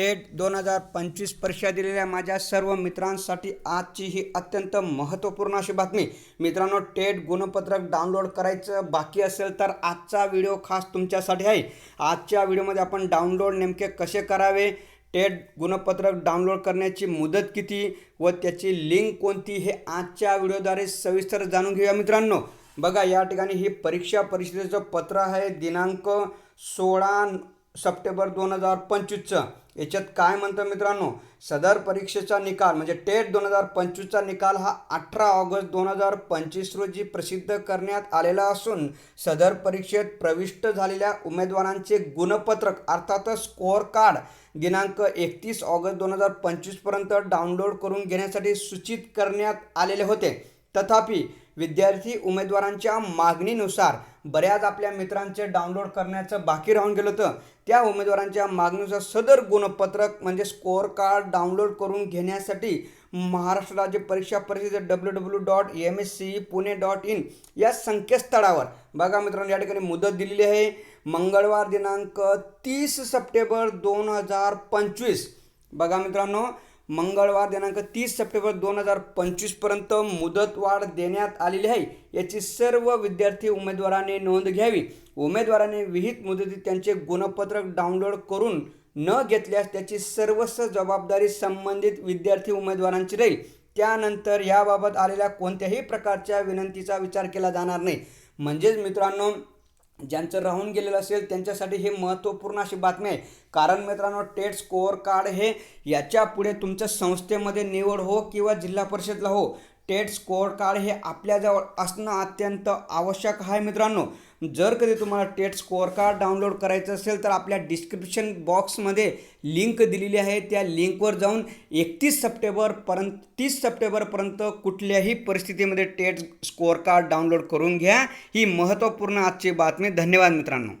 TET दोन हजार पंचवीस परीक्षा दिलेल्या माझ्या सर्व मित्रांसाठी आजची ही अत्यंत महत्त्वपूर्ण अशी बातमी. मित्रांनो टेट गुणपत्रक डाउनलोड करायचं बाकी असेल तर आजचा व्हिडिओ खास तुमच्यासाठी आहे. आजच्या व्हिडिओमध्ये आपण डाउनलोड नेमके कसे करावे टेट गुणपत्रक डाउनलोड करण्याची मुदत किती व त्याची लिंक कोणती हे आजच्या व्हिडिओद्वारे सविस्तर जाणून घेऊया मित्रांनो. बघा या ठिकाणी ही परीक्षा परिषदेचं पत्र आहे दिनांक सोळा सप्टेंबर दोन हजार पंचवीसचं. याच्यात काय म्हणतं मित्रांनो? सदर परीक्षेचा निकाल म्हणजे टेट दोन हजार पंचवीसचा निकाल हा अठरा ऑगस्ट दोन हजार पंचवीस रोजी प्रसिद्ध करण्यात आलेला असून सदर परीक्षेत प्रविष्ट झालेल्या उमेदवारांचे गुणपत्रक अर्थातच स्कोअर कार्ड दिनांक एकतीस ऑगस्ट दोन हजार पंचवीसपर्यंत डाउनलोड करून घेण्यासाठी सूचित करण्यात आलेले होते. तथापि विद्यार्थी उमेदवारांच्या मागणीनुसार बऱ्याच आपल्या मित्रांचे डाउनलोड करण्याचं बाकी राहून गेलं होतं. त्या उमेदवारांच्या मागणीनुसार सदर गुणपत्रक म्हणजे स्कोअर कार्ड डाउनलोड करून घेण्यासाठी महाराष्ट्र राज्य परीक्षा परिषद W W dot M S C Pune dot in या संकेतस्थळावर. बघा मित्रांनो या ठिकाणी मुदत दिलेली आहे. मंगळवार दिनांक तीस सप्टेंबर दोन हजार पंचवीस. बघा मित्रांनो मंगळवार दिनांक तीस सप्टेंबर दोन हजार पंचवीसपर्यंत मुदतवाढ देण्यात आलेली आहे. याची सर्व विद्यार्थी उमेदवारांनी नोंद घ्यावी. उमेदवाराने विहित मुदतीत त्यांचे गुणपत्रक डाउनलोड करून न घेतल्यास त्याची सर्वस्व जबाबदारी संबंधित विद्यार्थी उमेदवारांची राहील. त्यानंतर याबाबत आलेल्या कोणत्याही प्रकारच्या विनंतीचा विचार केला जाणार नाही. म्हणजेच मित्रांनो ज्यांचं राहून गेलेलं असेल त्यांच्यासाठी हे महत्त्वपूर्ण अशी बातमी आहे. कारण मित्रांनो टेट स्कोअर कार्ड हे याच्यापुढे तुमच्या संस्थेमध्ये निवड हो किंवा जिल्हा परिषदला हो. टेट स्कोअर कार्ड हे आपल्याजवळ असणं अत्यंत आवश्यक आहे मित्रांनो. जर कधी तुम्हाला टेट स्कोअर कार्ड डाउनलोड करायचं असेल तर आपल्या डिस्क्रिप्शन बॉक्समध्ये लिंक दिलेली आहे. त्या लिंकवर जाऊन एकतीस सप्टेंबरपर्यंत तीस सप्टेंबरपर्यंत कुठल्याही परिस्थितीमध्ये टेट स्कोअर कार्ड डाउनलोड करून घ्या. ही महत्त्वपूर्ण आजची बातमी. धन्यवाद मित्रांनो.